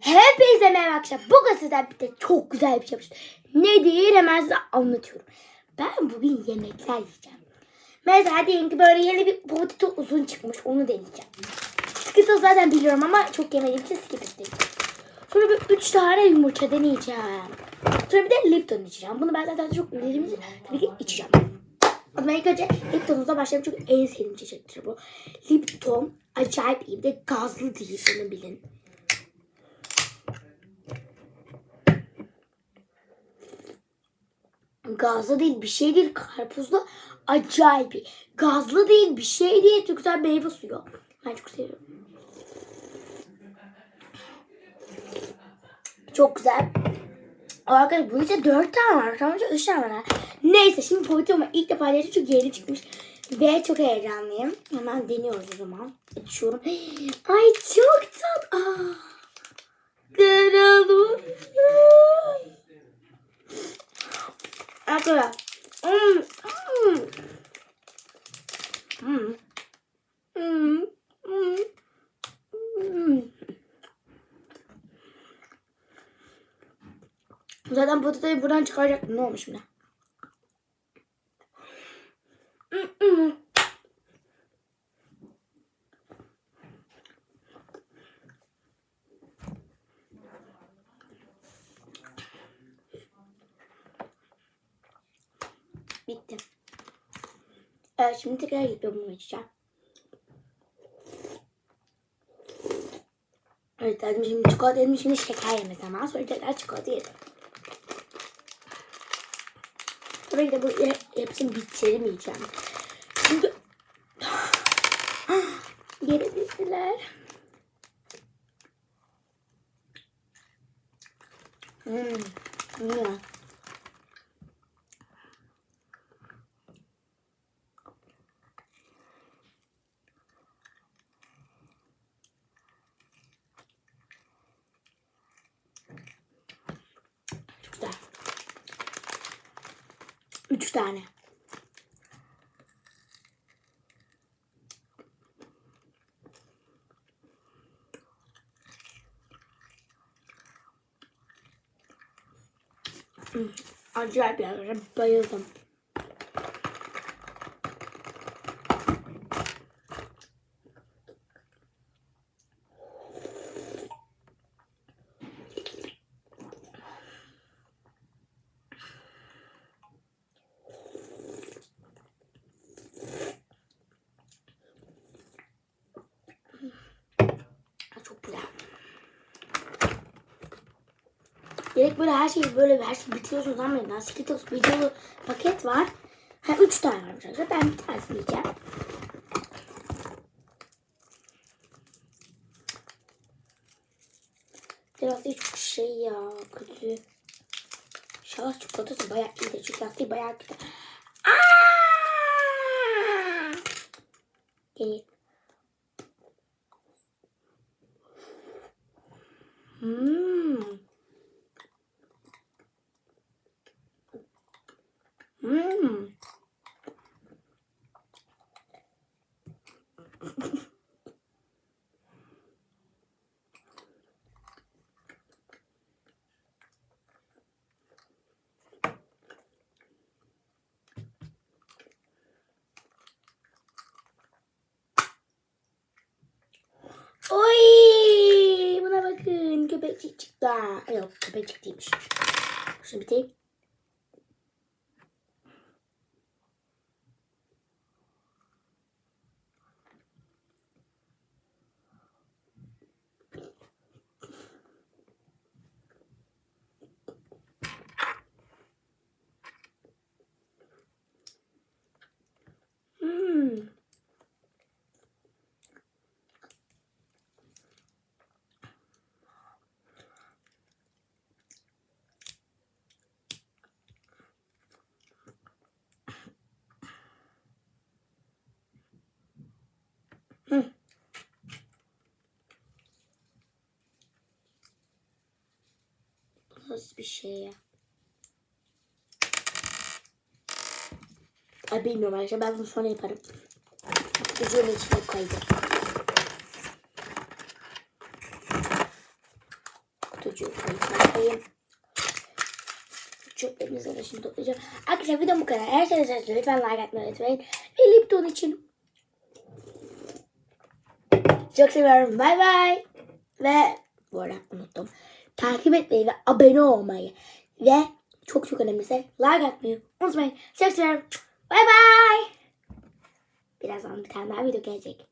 Hepinize merhaba arkadaşlar. Bugün sizden bir de çok güzel bir şey yapmıştım. Nedir hemen size anlatıyorum. Ben bugün yemekler yiyeceğim. Mesela diyelim ki böyle yeni bir potato uzun çıkmış. Onu deneyeceğim. Skittles zaten biliyorum ama çok yemediğim için Skittles deneyeceğim. Sonra bir üç tane yumurta deneyeceğim. Sonra bir de Lipton içeceğim. Bunu ben zaten çok bildiğim için tabii ki içeceğim. Ama ilk önce Lipton'umuzla başlayalım çünkü en sevdiğim içecektir bu. Lipton acayip iyi. Bir de gazlı değil onu bilin. Gazlı değil bir şey değil karpuzlu acayip iyi. Gazlı değil bir şey değil çok güzel meyve suyu. Ben çok seviyorum. Çok güzel. Arkadaşlar bu içe 4 tane var. Tamam 3 tane var. Neyse şimdi Poğaçamı ilk defa deneyeceğim çünkü yeni çıkmış. Ve çok heyecanlıyım. Hemen deniyoruz o zaman. Açıyorum. Ay çok tat. Aa. Kırılmış. Arkadaşlar. Hmm. Hmm. Hmm. Hmm. Hmm. Zaten potatayı buradan çıkaracaktım. Ne olmuş şimdi? Bitti. Evet şimdi tekrar yapımı içeceğim. Evet dedim şimdi çikolata yedim şimdi şeker yeme zaman sonra tekrar çikolata yedim. Burayı da bu hepsini bitirmeyeceğim. Çünkü geri dizdiler. Hmm. Hmm. Çok güzel. Üç tane. Acayip ya. Bayıldım. Çok güzel. Direkt böyle her şeyi böyle her şeyi bitiriyorsunuz ben Skittles videolu paket var. Ha üç tane varmış arkadaşlar. Ben bir tanesini yiyeceğim. Biraz değil çok şey ya kötü. Şahıs çikolatası bayağı iyi de çünkü lastiği bayağı kötü. Aa! Gel. Hmm. Hmm. Oy! Buna bakın. Köpekçik çıktı. Yok köpekçik değilmiş. Şunu bitireyim. Hmm. Hı. Bu Nasıl bir şey ya? Ay bilmiyorum arkadaşlar ben bunu sonra yaparım. Üzerine içine koyacağım. kutucuğu koyayım. Çöplerimizi de şimdi toplayacağım. Arkadaşlar videom bu kadar. Eğer sevdiyseniz lütfen like atmayı unutmayın. Ve Lipton için çok seviyorum. Bay bay. Ve bu arada unuttum. Takip etmeyi ve abone olmayı ve çok çok önemlisi like atmayı unutmayın. Çok seviyorum. Bay bay. Birazdan bir tane daha video gelecek.